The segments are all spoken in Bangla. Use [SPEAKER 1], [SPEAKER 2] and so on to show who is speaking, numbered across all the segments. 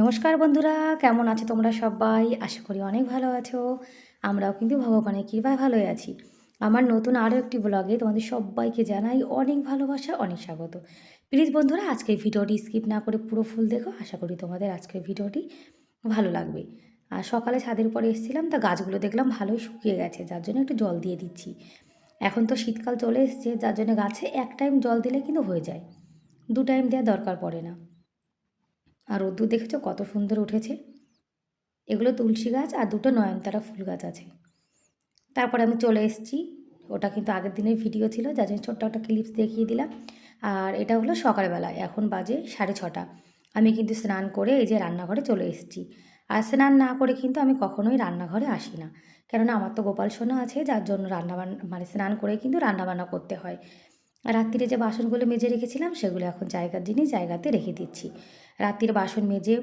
[SPEAKER 1] নমস্কার বন্ধুরা, কেমন আছো তোমরা সবাই? আশা করি অনেক ভালো আছো। আমরাও কিন্তু ভগবানের কৃপায় ভালোই আছি। আমার নতুন আরও একটি ব্লগে তোমাদের সবাইকে জানাই অনেক ভালোবাসা, অনেক স্বাগত। প্লিজ বন্ধুরা, আজকের ভিডিওটি স্কিপ না করে পুরো ফুল দেখো। আশা করি তোমাদের আজকের ভিডিওটি ভালো লাগবে। আর সকালে ছাদের উপরে এসেছিলাম, তা গাছগুলো দেখলাম ভালোই শুকিয়ে গেছে, যার জন্য একটু জল দিয়ে দিচ্ছি। এখন তো শীতকাল চলে এসছে, যার জন্য গাছে এক টাইম জল দিলে কিন্তু হয়ে যায়। দু টাইম দেওয়ার দরকার পড়ে না। আর রোদ্দুর দেখেছ? কত সুন্দর উঠেছে। এগুলো তুলসী গাছ আর দুটো নয়নতারা ফুল গাছ আছে। তারপরে আমি চলে এসেছি। ওটা কিন্তু আগের দিনের ভিডিও ছিল, যার জন্য ছোট্ট একটা ক্লিপস দেখিয়ে দিলাম। আর এটা হলো সকালবেলা, এখন বাজে সাড়ে ছটা। আমি কিন্তু স্নান করে এই যে রান্নাঘরে চলে এসেছি। আর স্নান না করে কিন্তু আমি কখনোই রান্নাঘরে আসি না। কেননা আমার তো গোপাল সোনা আছে, যার জন্য রান্নাবান্না মানে স্নান করে কিন্তু রান্নাবান্না করতে হয়। রাত্রিরে যে বাসনগুলো মেজে রেখেছিলাম, সেগুলো এখন জায়গার জিনিস জায়গাতে রেখে দিচ্ছি। রাত্রির বাসন মেজে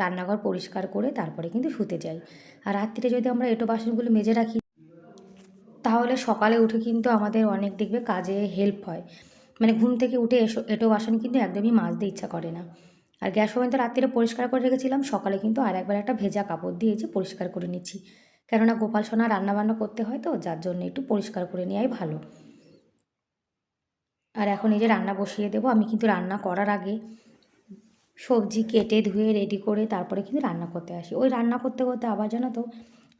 [SPEAKER 1] রান্নাঘর পরিষ্কার করে তারপরে কিন্তু শুতে যাই। আর রাত্রিরে যদি আমরা এটো বাসনগুলো মেজে রাখি, তাহলে সকালে উঠে কিন্তু আমাদের অনেক দেখবে কাজে হেল্প হয়। মানে ঘুম থেকে উঠে এসো এটো বাসন কিন্তু একদমই মাজতে ইচ্ছা করে না। আর গ্যাস ওভেন তো রাত্রিরে পরিষ্কার করে রেখেছিলাম, সকালে কিন্তু আর একবার একটা ভেজা কাপড় দিয়ে যে পরিষ্কার করে নিচ্ছি। কেননা গোপাল সোনা রান্নাবান্না করতে হয় তো, যার জন্য একটু পরিষ্কার করে নেওয়াই ভালো। আর এখন এই যে রান্না বসিয়ে দেবো, আমি কিন্তু রান্না করার আগে সবজি কেটে ধুয়ে রেডি করে তারপরে কিন্তু রান্না করতে আসি। ওই রান্না করতে করতে আবার জানো তো,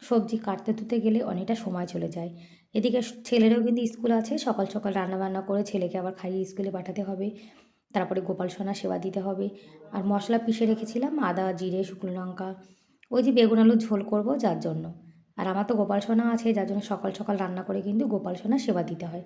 [SPEAKER 1] সবজি কাটতে ধুতে গেলে অনেকটা সময় চলে যায়। এদিকে ছেলেরও কিন্তু স্কুল আছে, সকাল সকাল রান্না বান্না করে ছেলেকে আবার খাইয়ে স্কুলে পাঠাতে হবে। তারপরে গোপাল সোনা সেবা দিতে হবে। আর মশলা পিষে রেখেছিলাম, আদা, জিরে, শুকনো লঙ্কা। ওই যে বেগুন আলুর ঝোল করব যার জন্য। আর আমার তো গোপাল সোনা আছে, যার জন্য সকাল সকাল রান্না করে কিন্তু গোপাল সোনা সেবা দিতে হয়।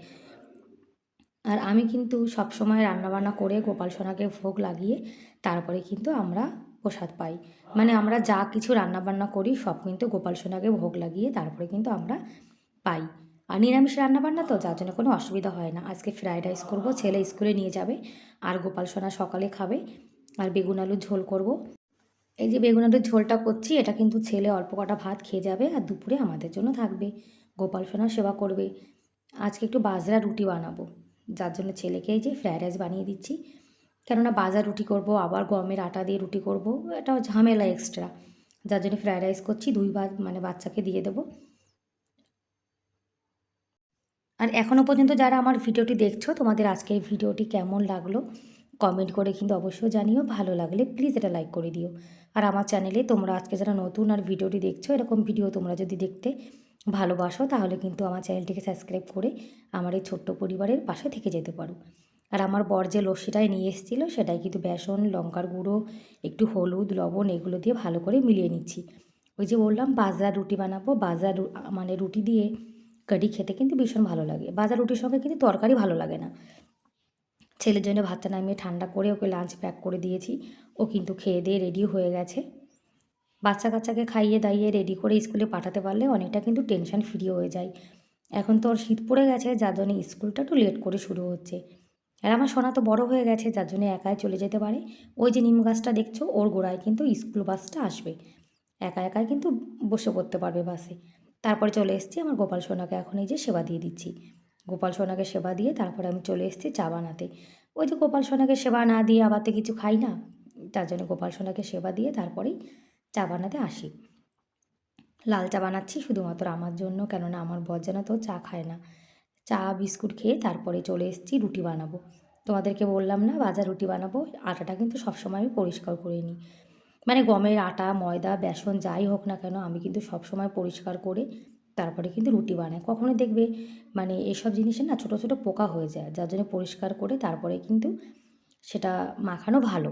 [SPEAKER 1] আর আমি কিন্তু সবসময় রান্নাবান্না করে গোপাল সোনাকে ভোগ লাগিয়ে তারপরে কিন্তু আমরা প্রসাদ পাই। মানে আমরা যা কিছু রান্নাবান্না করি সব কিন্তু গোপাল সোনাকে ভোগ লাগিয়ে তারপরে কিন্তু আমরা পাই। আর নিরামিষ রান্নাবান্না তো যার জন্য কোনো অসুবিধা হয় না। আজকে ফ্রায়েড রাইস করব, ছেলে স্কুলে নিয়ে যাবে, আর গোপাল সোনা সকালে খাবে, আর বেগুন আলুর ঝোল করব। এই যে বেগুন আলুর ঝোলটা করছি, এটা কিন্তু ছেলে অল্প কটা ভাত খেয়ে যাবে আর দুপুরে আমাদের জন্য থাকবে। গোপাল সোনা সেবা করবে। আজকে একটু বাজরা রুটি বানাবো। যার জন্য ছেলেকে এই যে ফ্রায়েড রাইস বানিয়ে দিচ্ছি। কেননা বাজার রুটি করব, আবার গমের আটা দিয়ে রুটি করব, এটা ঝামেলা এক্সট্রা যার জন্য ফ্রায়েড রাইস করছি, দুই ভাত মানে বাচ্চাকে দিয়ে দেবো। আর এখনও পর্যন্ত যারা আমার ভিডিওটি দেখছ, তোমাদের আজকের ভিডিওটি কেমন লাগল? কমেন্ট করে কিন্তু অবশ্যই জানিও। ভালো লাগলে প্লিজ এটা লাইক করে দিও। আর আমার চ্যানেলে তোমরা আজকে যারা নতুন আর ভিডিওটি দেখছ, এরকম ভিডিও তোমরা যদি দেখতে ভালোবাসো, তাহলে কিন্তু আমার চ্যানেলটিকে সাবস্ক্রাইব করে আমার এই ছোট্ট পরিবারের পাশে থেকে যেতে পারো। আর আমার বর যে লস্যিটাই নিয়ে এসেছিল, সেটাই কিন্তু বেসন, লঙ্কার গুঁড়ো, একটু হলুদ, লবণ, এগুলো দিয়ে ভালো করে মিলিয়ে নিচ্ছি। ওই যে বললাম বাজরা রুটি বানাবো। বাজরা মানে রুটি দিয়ে কারি খেতে কিন্তু ভীষণ ভালো লাগে। বাজার রুটির সঙ্গে কিন্তু তরকারি ভালো লাগে না। ছেলের জন্য ভাতটা নামিয়ে ঠান্ডা করে ওকে লাঞ্চ প্যাক করে দিয়েছি। ও কিন্তু খেয়ে দিয়ে রেডি হয়ে গেছে। বাচ্চা কাচ্চাকে খাইয়ে দাইয়ে রেডি করে স্কুলে পাঠাতে পারলে অনেকটা কিন্তু টেনশন ফ্রি হয়ে যায়। এখন তো ওর শীত পড়ে গেছে, যার জন্য স্কুলটা একটু লেট করে শুরু হচ্ছে। আর আমার সোনা তো বড় হয়ে গেছে, যার জন্য একাই চলে যেতে পারে। ওই যে নিম গাছটা দেখছ, ওর গোড়ায় কিন্তু স্কুল বাসটা আসবে। একা একাই কিন্তু বসে পড়তে পারবে বাসে তারপরে চলে এসেছি আমার গোপাল সোনাকে এখন এই যে সেবা দিয়ে দিচ্ছি। গোপাল সোনাকে সেবা দিয়ে তারপরে আমি চলে এসেছি চা বানাতে। ওই যে গোপাল সোনাকে সেবা না দিয়ে আবার তো কিছু খাই না তার জন্য গোপাল সোনাকে সেবা দিয়ে তারপরেই চা বানাতে আসি। লাল চা বানাচ্ছি শুধুমাত্র আমার জন্য, কেননা আমার বর যেন তো চা খায় না। চা, বিস্কুট খেয়ে তারপরে চলে এসেছি রুটি বানাবো। তোমাদেরকে বললাম না, বাজার রুটি বানাবো। আটাটা কিন্তু সবসময় আমি পরিষ্কার করে নিই। মানে গমের আটা, ময়দা, বেসন যাই হোক না কেন, আমি কিন্তু সবসময় পরিষ্কার করে তারপরে কিন্তু রুটি বানাই। কখনো দেখবে মানে এসব জিনিসে না ছোটো ছোটো পোকা হয়ে যায়, যার জন্য পরিষ্কার করে তারপরে কিন্তু সেটা মাখানো ভালো।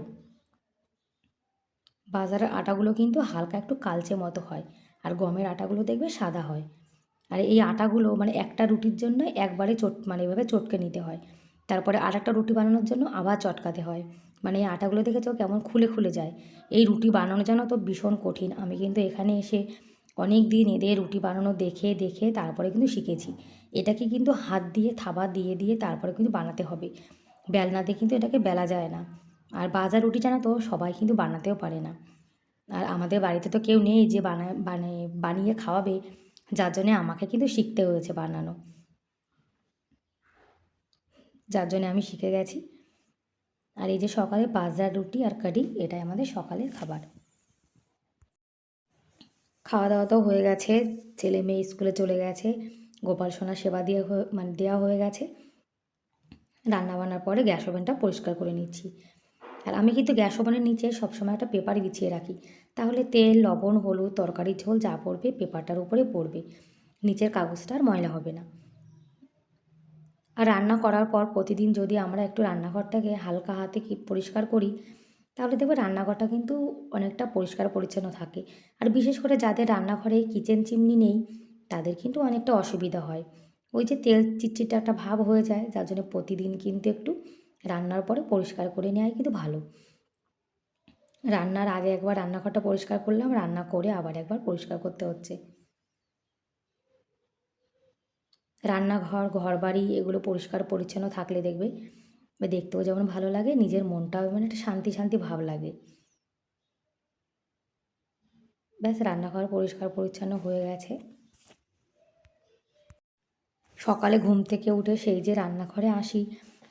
[SPEAKER 1] বাজারের আটাগুলো কিন্তু হালকা একটু কালচে মতো হয় আর গমের আটাগুলো দেখবে সাদা হয়। আর এই আটাগুলো মানে একটা রুটির জন্য একবারে চট মানে এভাবে চটকে নিতে হয়। তারপরে আর একটা রুটি বানানোর জন্য আবার চটকাতে হয়। মানে এই আটাগুলো দেখেছ কেমন খুলে খুলে যায়। এই রুটি বানানো যেন তো ভীষণ কঠিন। আমি কিন্তু এখানে এসে অনেক দিন এদের রুটি বানানো দেখে দেখে তারপরে কিন্তু শিখেছি। এটাকে কিন্তু হাত দিয়ে, থাবা দিয়ে দিয়ে তারপরে কিন্তু বানাতে হবে। বেলনাতে কিন্তু এটাকে বেলা যায় না। আর বাজার রুটি জানা তো সবাই কিন্তু বানাতেও পারে না। আর আমাদের বাড়িতে তো কেউ নেই যে বানায় মানে বানিয়ে খাওয়াবে, যার জন্যে আমাকে কিন্তু শিখতে হয়েছে বানানো। যার জন্যে আমি শিখে গেছি। আর এই যে সকালে বাজরা রুটি আর কারি, এটাই আমাদের সকালের খাবার। খাওয়া দাওয়া তো হয়ে গেছে, ছেলে মেয়ে স্কুলে চলে গেছে, গোপাল সোনার সেবা দিয়ে মানে দেওয়া হয়ে গেছে। রান্না বান্নার পরে গ্যাস ওভেনটা পরিষ্কার করে নিচ্ছি। আর আমি কিন্তু গ্যাস ওভেনের নিচে সবসময় একটা পেপার বিছিয়ে রাখি। তাহলে তেল, লবণ, হলুদ, তরকারি, ঝোল যা পড়বে পেপারটার উপরে পড়বে। নিচের কাগজটা আর ময়লা হবে না। আর রান্না করার পর প্রতিদিন যদি আমরা একটু রান্নাঘরটাকে হালকা হাতে কি পরিষ্কার করি, তাহলে দেখবে রান্নাঘরটা কিন্তু অনেকটা পরিষ্কার পরিচ্ছন্ন থাকে। আর বিশেষ করে যাদের রান্নাঘরে কিচেন চিমনি নেই, তাদের কিন্তু অনেকটা অসুবিধা হয়। ওই যে তেল চিটচিটে একটা ভাব হয়ে যায়, যার জন্য প্রতিদিন কিন্তু একটু রান্নার পরে পরিষ্কার করে নেওয়াই কিন্তু ভালো। রান্নার আগে একবার রান্নাঘরটা পরিষ্কার করলাম, রান্না করে আবার একবার পরিষ্কার করতে হচ্ছে। রান্নাঘর ঘর বাড়ি এগুলো পরিষ্কার পরিচ্ছন্ন থাকলে দেখবে, দেখতেও যেমন ভালো লাগে, নিজের মনটাও মানে একটা শান্তি শান্তি ভাব লাগে। ব্যাস, রান্নাঘর পরিষ্কার পরিচ্ছন্ন হয়ে গেছে। সকালে ঘুম থেকে উঠে সেই যে রান্নাঘরে আসি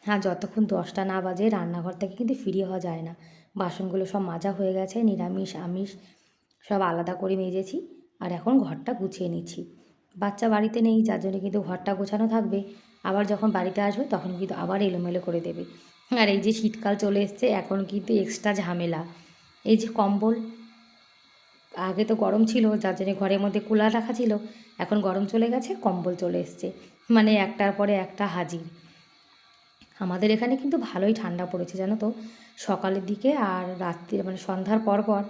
[SPEAKER 1] হ্যাঁ যতক্ষণ দশটা না বাজে রান্নাঘর থেকে কিন্তু ফিরে হওয়া যায় না। বাসনগুলো সব মাজা হয়ে গেছে, নিরামিষ, আমিষ সব আলাদা করে মেজেছি আর এখন ঘরটা গুছিয়ে নিচ্ছি। বাচ্চা বাড়িতে নেই, যার জন্য কিন্তু ঘরটা গোছানো থাকবে। আবার যখন বাড়িতে আসবে তখন কিন্তু আবার এলোমেলো করে দেবে। আর এই যে শীতকাল চলে এসছে, এখন কিন্তু এক্সট্রা ঝামেলা। এই যে কম্বল, আগে তো গরম ছিল, যার জন্য ঘরের মধ্যে কুলার রাখা ছিল, এখন গরম চলে গেছে, কম্বল চলে এসছে। মানে একটার পরে একটা হাজির। আমাদের এখানে কিন্তু ভালোই ঠান্ডা পড়েছে, জানো তো? সকালের দিকে আর রাত্রি মানে সন্ধ্যার পর পর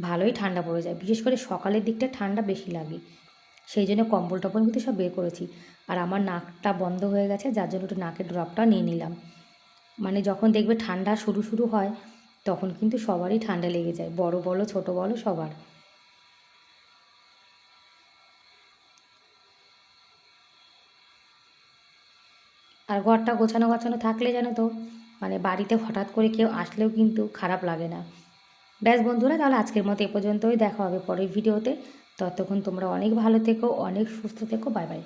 [SPEAKER 1] ভালোই ঠান্ডা পড়ে যায়। বিশেষ করে সকালের দিকটা ঠান্ডা বেশি লাগে। সেই জন্য কম্বল টম্বল কিন্তু সব বের করেছি। আর আমার নাকটা বন্ধ হয়ে গেছে, যার জন্য একটু নাকের ড্রপটা নিয়ে নিলাম। মানে যখন দেখবে ঠান্ডা শুরু শুরু হয়, তখন কিন্তু সবারই ঠান্ডা লেগে যায়। বড় বলো, ছোট বলো, সবার। আর ঘরটা গোছানো গোছানো থাকলে জানো তো মানে বাড়িতে হঠাৎ করে কেউ আসলেও কিন্তু খারাপ লাগে না। ব্যাস বন্ধুরা, তাহলে আজকের মতো এ পর্যন্তই। দেখা হবে পরের ভিডিওতে। ততক্ষণ তোমরা অনেক ভালো থেকো, অনেক সুস্থ থেকো। Bye bye.